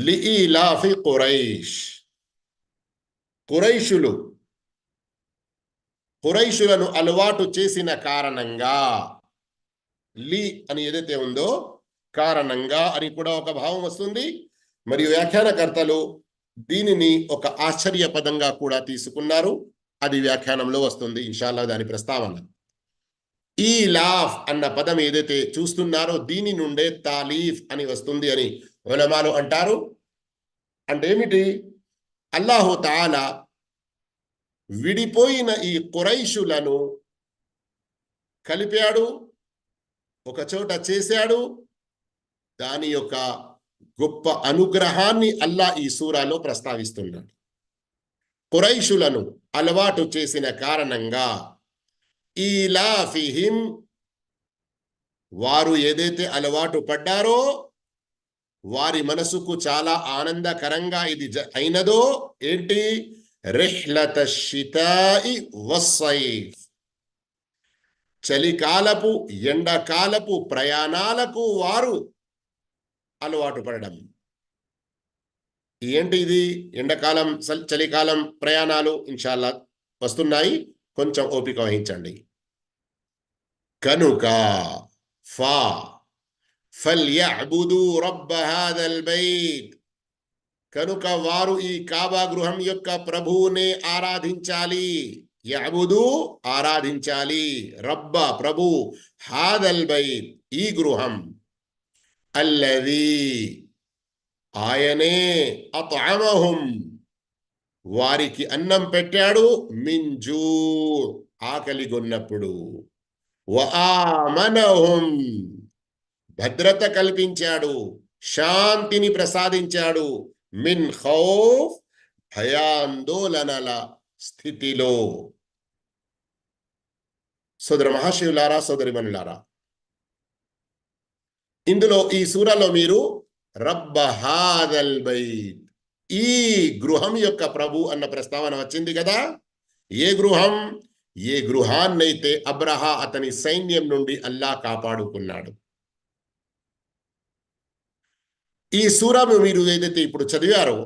లిఈలాఫి కురైష్. కురైషులు. కురైషులను అలవాటు చేసిన కారణంగా. లి అని ఏదైతే ఉందో కారణంగా అని కూడా ఒక భావం వస్తుంది. మరియు వ్యాఖ్యానకర్తలు దీనిని ఒక ఆశ్చర్య పదంగా కూడా తీసుకున్నారు. అది వ్యాఖ్యానంలో వస్తుంది. ఇన్షాల్లా దాని ప్రస్తావన. ఈ లాఫ్ అన్న పదం ఏదైతే చూస్తున్నారో దీని నుండే తాలీఫ్ అని వస్తుంది అని ఉలమాలు అంటారు. అంటే ఏమిటి? అల్లాహు తాల విడిపోయిన ఈ కురైషులను కలిపాడు ఒక చోట చేశాడు. దాని యొక్క గొప్ప అనుగ్రహాన్ని అల్లా ఈ సూరాలో ప్రస్తావిస్తున్నాడు. కురైషులను అలవాటు చేసిన కారణంగా ఈలాఫిహిం వారు ఏదైతే అలవాటు పడ్డారో వారి మనసుకు చాలా ఆనందకరంగా ఇది అయినదో ఏంటి? రిహ్లత శితాయి వస్సైఫ్ చలికాలపు ఎండకాలపు ప్రయాణాలకు వారు అలవాటు పడడం. ఏంటి ఇది? ఎండాకాలం చలికాలం ప్రయాణాలు ఇన్షాల్లా వస్తున్నాయి. కొంచెం ఓపిక వహించండి. కనుక ఫా ఫల్యబుదు రబ్బ హాదల్ బైత్. కనుక వారు ఈ కాబా గృహం యొక్క ప్రభువునే ఆరాధించాలి. యబుదు ఆరాధించాలి. రబ్బ ప్రభు హాదల్ బైత్ ఈ గృహం. అల్లది ఆయనే అతమహుం. వారికి అన్నం పెట్టాడు మింజూ ఆకలిగొన్నప్పుడు వఆమనహుం. భద్రత కల్పించాడు శాంతిని ప్రసాదించాడు. మిన్ ఖౌఫ్ భయాందోళనల స్థితిలో. సోదర మహాశివులారా సోదరిమణులారా ఇందులో ఈ సూరలో మీరు రబ్బ హాదల్ బైత్ ఈ గృహం యొక్క ప్రభు అన్న ప్రస్తావన వచ్చింది కదా. ఏ గృహం? ఏ గృహాన్నైతే అబ్రహా అతని సైన్యం నుండి అల్లా కాపాడుకున్నాడు. ఈ సూరాను మీరు ఏదైతే ఇప్పుడు చదివారో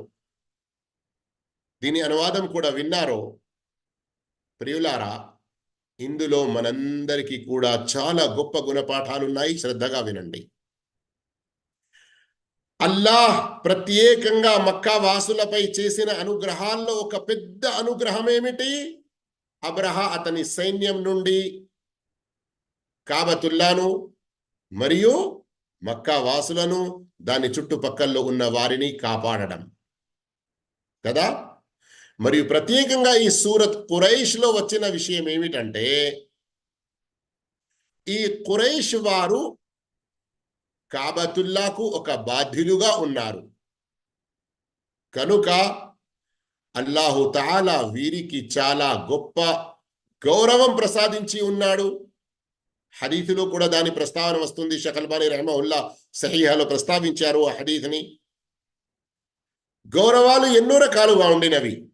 దీని అనువాదం కూడా విన్నారో ప్రియులారా ఇందులో మనందరికీ కూడా చాలా గొప్ప గుణపాఠాలు ఉన్నాయి శ్రద్ధగా వినండి. అల్లాహ్ ప్రత్యేకంగా మక్కా వాసులపై చేసిన అనుగ్రహాల్లో ఒక పెద్ద అనుగ్రహం ఏమిటి? అబ్రహ అతని సైన్యం నుండి కాబతుల్లాను మరియు మక్కా వాసులను దాని చుట్టుపక్కల్లో ఉన్న వారిని కాపాడడం. కదా? మరియు ప్రత్యేకంగా ఈ సూరత్ కురైష్లో వచ్చిన విషయం ఏమిటంటే ఈ కురైష్ వారు కాబతుల్లాకు ఒక బాధ్యులుగా ఉన్నారు. కనుక అల్లాహు తాలా వీరికి చాలా గొప్ప గౌరవం ప్రసాదించి ఉన్నాడు. హదీతులో కూడా దాని ప్రస్తావన వస్తుంది. షకల్బాని రహమహుల్లా సహీహాలో ప్రస్తావించారు ఆ హదీత్ని గౌరవాలు ఎన్నో రకాలుగా ఉండినవి.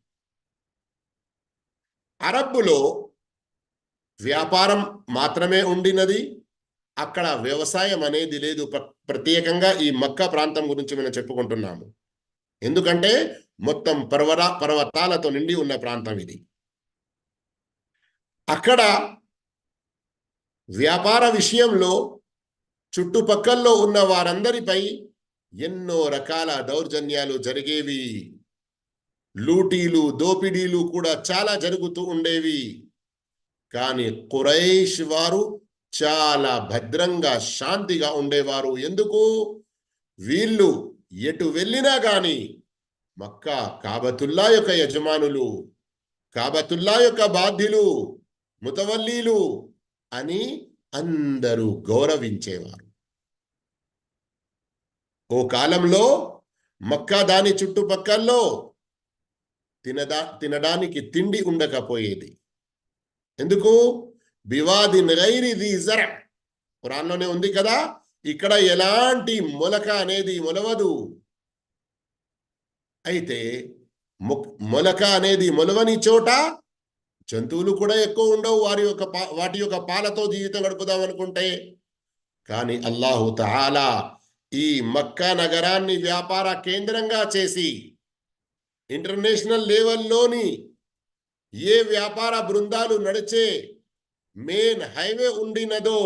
అరబ్బులో వ్యాపారం మాత్రమే ఉండినది. అక్కడ వ్యవసాయం అనేది లేదు. ప్ర- ప్రత్యేకంగా ఈ మక్క ప్రాంతం గురించి మనం చెప్పుకుంటున్నాము. ఎందుకంటే మొత్తం పర్వత పర్వతాలతో నిండి ఉన్న ప్రాంతం ఇది. అక్కడ వ్యాపార విషయంలో చుట్టుపక్కల్లో ఉన్న వారందరిపై ఎన్నో రకాల దౌర్జన్యాలు జరిగేవి. లూటీలు దోపిడీలు కూడా చాలా జరుగుతూ ఉండేవి. కానీ కురైష్ వారు చాలా భద్రంగా శాంతిగా ఉండేవారు. ఎందుకు? వీళ్ళు ఎటు వెళ్ళినా గాని మక్కా కాబతుల్లా యొక్క యజమానులు కాబతుల్లా యొక్క బాధ్యులు ముతవల్లీలు అని అందరూ గౌరవించేవారు. ఓ కాలంలో మక్కా దాని చుట్టుపక్కల్లో తినదా తినడానికి తిండి ఉండకపోయేది. ఎందుకు? బివాది నైరిది జర. పురాణంలోనే ఉంది కదా ఇక్కడ ఎలాంటి మొలక అనేది మొలవదు. అయితే మొలక అనేది మొలవని చోట జంతువులు కూడా ఎక్కువ ఉండవు వారి యొక్క పా- వాటి యొక్క పాలతో జీవితం గడుపుదాం అనుకుంటే. కానీ అల్లాహు తఆలా ఈ మక్కా నగరాన్ని వ్యాపార కేంద్రంగా చేసి ఇంటర్నేషనల్ లెవెల్లోని ఏ వ్యాపార బృందాలు నడిచే మెయిన్ హైవే ఉండినదో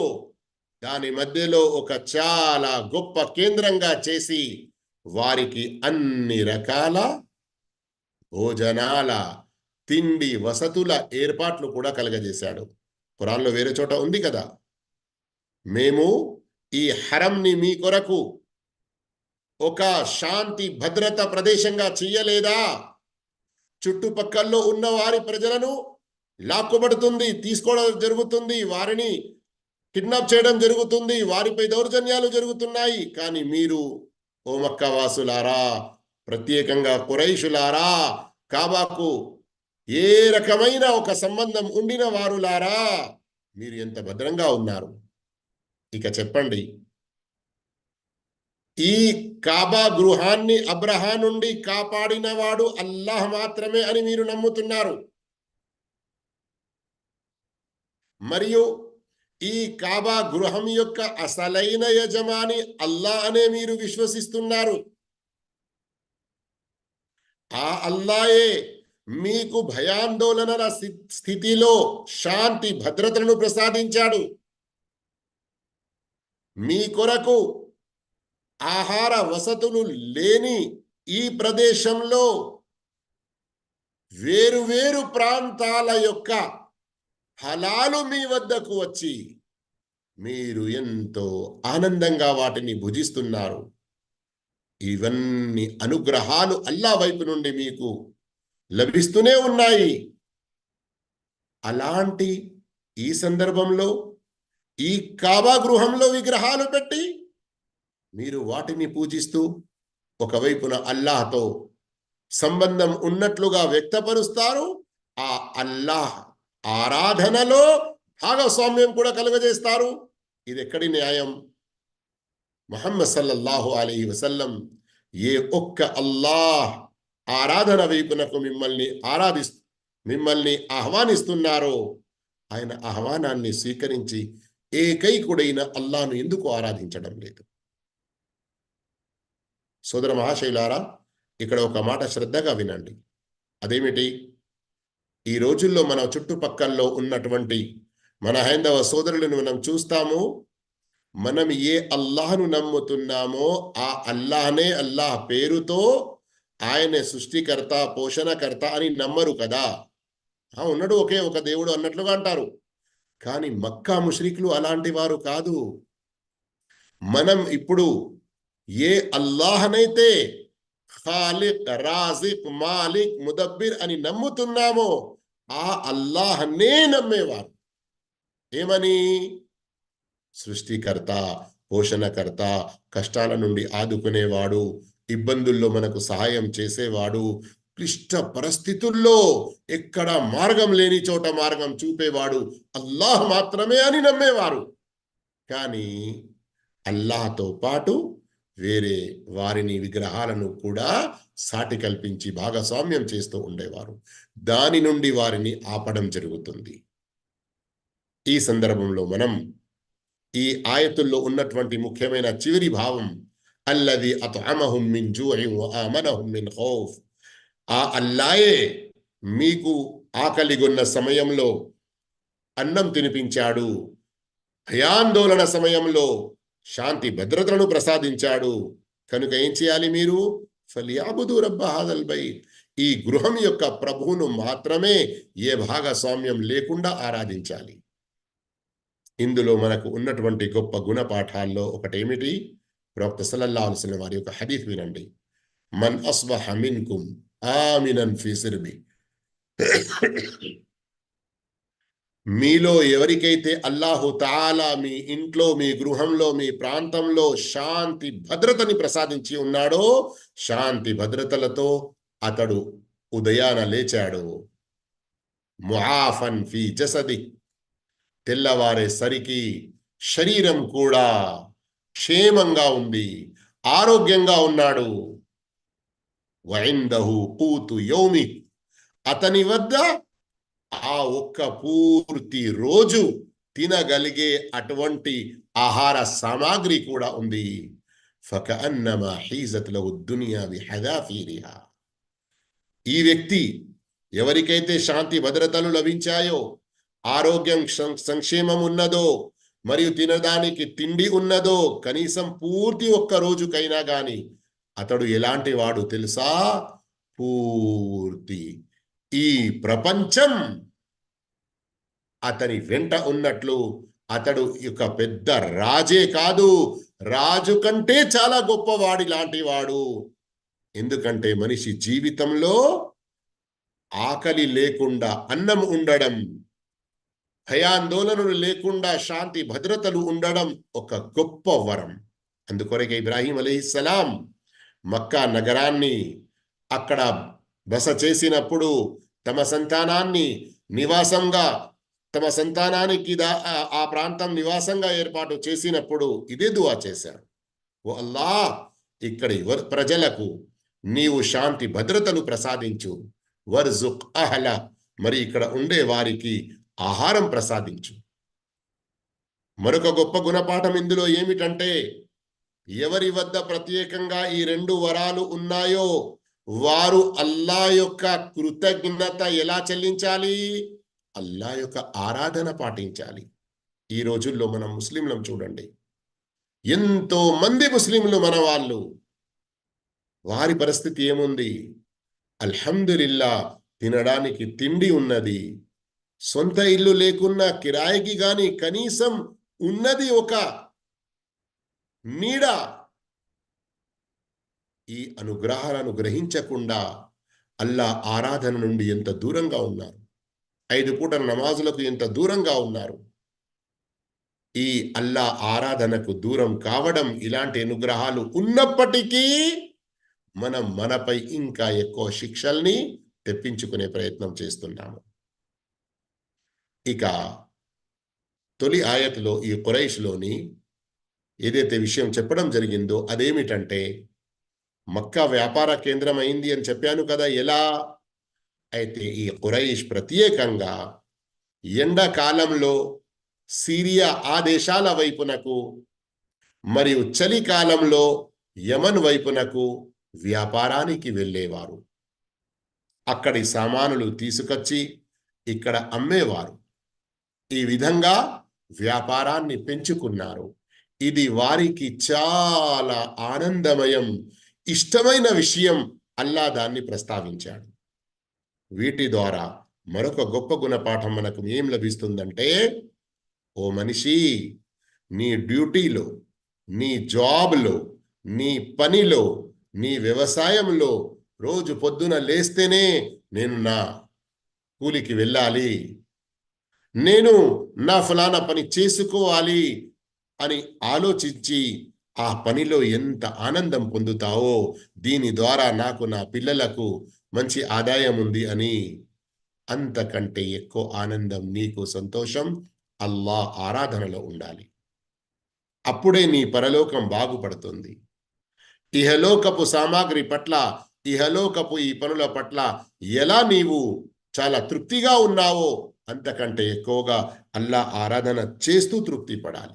దాని మధ్యలో ఒక చాలా గొప్ప కేంద్రంగా చేసి వారికి అన్ని రకాల భోజనాల తిండి వసతుల ఏర్పాట్లు కూడా కలగజేశాడు. ఖురాన్లో వేరే చోట ఉంది కదా. మేము ఈ హరంని మీ కొరకు ఒక శాంతి భద్రత ప్రదేశంగా చెయ్యలేదా చుట్టుపక్కల్లో ఉన్న వారి ప్రజలను లాక్కుబడుతుంది తీసుకోవడం జరుగుతుంది వారిని కిడ్నాప్ చేయడం జరుగుతుంది వారిపై దౌర్జన్యాలు జరుగుతున్నాయి. కానీ మీరు ఓ మక్కవాసులారా ప్రత్యేకంగా కురైషులారా కాబాకు ఏ రకమైన ఒక సంబంధం ఉండిన వారులారా మీరు ఎంత భద్రంగా ఉన్నారు? ఇక చెప్పండి. ఈ కాబా గృహాన్ని అబ్రహా నుండి కాపాడినవాడు అల్లాహ్ మాత్రమే అని మీరు నమ్ముతున్నారు. మరియు ఈ కాబా గృహం యొక్క అసలైన యజమాని అల్లా అనే మీరు విశ్వసిస్తున్నారు. ఆ అల్లాయే మీకు భయాందోళనల స్థి- స్థితిలో శాంతి భద్రతలను ప్రసాదించాడు. మీ కొరకు ఆహార వసతులు లేని ఈ ప్రదేశంలో వేరువేరు ప్రాంతాల యొక్క ఫలాలు మీ వద్దకు వచ్చి మీరు ఎంతో ఆనందంగా వాటిని భుజిస్తున్నారు. ఇవన్నీ అనుగ్రహాలు అల్లా వైపు నుండి మీకు లభిస్తూనే ఉన్నాయి. అలాంటి ఈ సందర్భంలో ఈ కాబా గృహంలో విగ్రహాలు పెట్టి మీరు వాటిని పూజిస్తూ ఒకవైపున అల్లాహతో సంబంధం ఉన్నట్లుగా వ్యక్తపరుస్తారు. ఆ అల్లాహ్ ఆరాధనలో భాగస్వామ్యం కూడా కలుగజేస్తారు. ఇది ఎక్కడి న్యాయం? మహమ్మద్ సల్లల్లాహు అలీ వసల్లం ఏ ఒక్క అల్లాహ్ ఆరాధన వైపునకు మిమ్మల్ని ఆరాధిస్తూ మిమ్మల్ని ఆహ్వానిస్తున్నారో. ఆయన ఆహ్వానాన్ని స్వీకరించి ఏకైకుడైన అల్లాను ఎందుకు ఆరాధించడం లేదు? సోదర మహాశైలారా ఇక్కడ ఒక మాట శ్రద్ధగా వినండి. అదేమిటి? ఈ రోజుల్లో మన చుట్టుపక్కల్లో ఉన్నటువంటి మన హైందవ సోదరులను మనం చూస్తాము. మనం ఏ అల్లాహను నమ్ముతున్నామో ఆ అల్లాహనే అల్లాహ్ పేరుతో ఆయనే సృష్టికర్త పోషణకర్త అని నమ్మరు కదా. ఆ ఉన్నాడు ఒకే ఒక దేవుడు అన్నట్లుగా అంటారు. కానీ మక్కా ముష్రికులు అలాంటి వారు కాదు. మనం ఇప్పుడు ఏ అల్లాహనైతే ఖాలిక్ రాజిక్ మాలిక్ ముదబ్బిర్ అని నమ్ముతున్నామో ఆ అల్లాహనే నమ్మేవారు. ఏమని? సృష్టికర్త పోషణకర్త కష్టాల నుండి ఆదుకునేవాడు. ఇబ్బందుల్లో మనకు సహాయం చేసేవాడు క్లిష్ట పరిస్థితుల్లో ఎక్కడ మార్గం లేని చోట మార్గం చూపేవాడు. అల్లాహ్ మాత్రమే అని నమ్మేవారు. కానీ అల్లాహతో పాటు వేరే వారిని విగ్రహాలను కూడా సాటి కల్పించి భాగస్వామ్యం చేస్తూ ఉండేవారు. దాని నుండి వారిని ఆపడం జరుగుతుంది. ఈ సందర్భంలో మనం ఈ ఆయతుల్లో ఉన్నటువంటి ముఖ్యమైన చివరి భావం అల్లది అతమహుం మిన్ జూఇ వ ఆమనహుం మిన్ ఖౌఫ్ ఆ అల్లాయే మీకు ఆకలిగొన్న సమయంలో అన్నం తినిపించాడు భయాందోళన సమయంలో శాంతి భద్రతలను ప్రసాదించాడు కనుక ఏం చేయాలి మీరు ఫలియాబుదు రబ్బ హాదల్ బై ఈ గృహం యొక్క ప్రభువును మాత్రమే ఏ భాగస్వామ్యం లేకుండా ఆరాధించాలి ఇందులో మనకు ఉన్నటువంటి గొప్ప గుణపాఠాల్లో ఒకటేమిటి ప్రవక్త సల్లల్లా అలైహి వారి యొక్క హదీఫ్ వినండి. మన్ అస్బహ మిన్కుం ఆమినన్ ఫీ సిర్బి మీలో ఎవరికైతే అల్లాహు తాలా మీ ఇంట్లో మీ గృహంలో మీ ప్రాంతంలో శాంతి భద్రతని ప్రసాదించి ఉన్నాడో శాంతి భద్రతలతో అతడు ఉదయాన లేచాడు. ముఆఫన్ ఫీ జసది. తెల్లవారేసరికి శరీరం కూడా క్షేమంగా ఉంది ఆరోగ్యంగా ఉన్నాడు. వైందహు పూతు యౌమి. అతని వద్ద ఆ ఒక్క పూర్తి రోజు తినగలిగే అటువంటి ఆహార సామాగ్రి కూడా ఉంది. ఫకఅన్నమా హీజత్ లహు దునియా బిహదాఫీరిహా. ఈ వ్యక్తి ఎవరికైతే శాంతి భద్రతలు లభించాయో ఆరోగ్యం సం- సంక్షేమం ఉన్నదో మరియు తినడానికి తిండి ఉన్నదో కనీసం పూర్తి ఒక్క రోజుకైనా గాని అతడు ఎలాంటి వాడు తెలుసా? పూర్తి. ఈ ప్రపంచం అతని వెంట ఉన్నట్లు అతడు ఒక పెద్ద రాజే కాదు. రాజు కంటే చాలా గొప్పవాడి లాంటి వాడు. ఎందుకంటే మనిషి జీవితంలో ఆకలి లేకుండా అన్నం ఉండడం భయాందోళనలు లేకుండా శాంతి భద్రతలు ఉండడం ఒక గొప్ప వరం. అందుకొరకే ఇబ్రాహీం అలీస్సలాం మక్కా నగరాన్ని అక్కడ బస చేసినప్పుడు తమ సంతానాన్ని నివాసంగా తమ సంతానానికి దా- ఆ- ప్రాంతం నివాసంగా ఏర్పాటు చేసినప్పుడు ఇదే దువా చేశారు. ఓ అల్లా ఇక్కడి ప్రజలకు నీవు శాంతి భద్రతను ప్రసాదించు. వర్జుక్ అహల మరి ఇక్కడ ఉండే వారికి ఆహారం ప్రసాదించు. మరొక గొప్ప గుణపాఠం ఇందులో ఏమిటంటే ఎవరి వద్ద ప్రత్యేకంగా ఈ రెండు వరాలు ఉన్నాయో వారు అల్లా యొక్క కృతజ్ఞత ఎలా చెల్లించాలి? అల్లా యొక్క ఆరాధన పాటించాలి. ఈ రోజుల్లో మనం ముస్లింలం చూడండి. ఎంతో మంది ముస్లింలు మన వాళ్ళు. వారి పరిస్థితి ఏముంది? అల్హమ్దులిల్లా తినడానికి తిండి ఉన్నది. సొంత ఇల్లు లేకున్నా కిరాయికి కానీ కనీసం ఉన్నది ఒక నీడ. ఈ అనుగ్రహాలను గ్రహించకుండా అల్లా ఆరాధన నుండి ఎంత దూరంగా ఉన్నారు? ఐదు పూట నమాజులకు ఎంత దూరంగా ఉన్నారు? ఈ అల్లా ఆరాధనకు దూరం కావడం ఇలాంటి అనుగ్రహాలు ఉన్నప్పటికీ మనం మనపై ఇంకా ఎక్కువ శిక్షల్ని తెప్పించుకునే ప్రయత్నం చేస్తున్నాము. ఇక తొలి ఆయతలో ఈ కురైష్లోని ఏదైతే విషయం చెప్పడం జరిగిందో అదేమిటంటే మక్కా వ్యాపార కేంద్రం అయింది అని చెప్పాను కదా ఎలా? అయితే ఈ కురైష్ ప్రత్యేకంగా ఎండాకాలంలో సిరియా ఆ దేశాల వైపునకు మరియు చలికాలంలో యమన్ వైపునకు వ్యాపారానికి వెళ్ళేవారు. అక్కడి సామానులు తీసుకొచ్చి ఇక్కడ అమ్మేవారు. ఈ విధంగా వ్యాపారాన్ని పెంచుకున్నారు. ఇది వారికి చాలా ఆనందమయం ఇష్టమైన విషయం అల్లా దాన్ని ప్రస్తావించాడు. వీటి ద్వారా మరొక గొప్ప గుణపాఠం మనకు ఏం లభిస్తుందంటే ఓ మనిషి నీ డ్యూటీలో నీ జాబ్లో నీ పనిలో నీ వ్యవసాయంలో రోజు పొద్దున లేస్తేనే నేను నా కూలికి వెళ్ళాలి నేను నా ఫలానా పని చేసుకోవాలి అని ఆలోచించి ఆ పనిలో ఎంత ఆనందం పొందుతావో దీని ద్వారా నాకు నా పిల్లలకు మంచి ఆదాయం ఉంది అని అంతకంటే ఎక్కువ ఆనందం నీకు సంతోషం అల్లా ఆరాధనలో ఉండాలి. అప్పుడే నీ పరలోకం బాగుపడుతుంది. ఇహలోకపు సామాగ్రి పట్ల ఇహలోకపు ఈ పనుల పట్ల ఎలా నీవు చాలా తృప్తిగా ఉన్నావో అంతకంటే ఎక్కువగా అల్లా ఆరాధన చేస్తూ తృప్తి పడాలి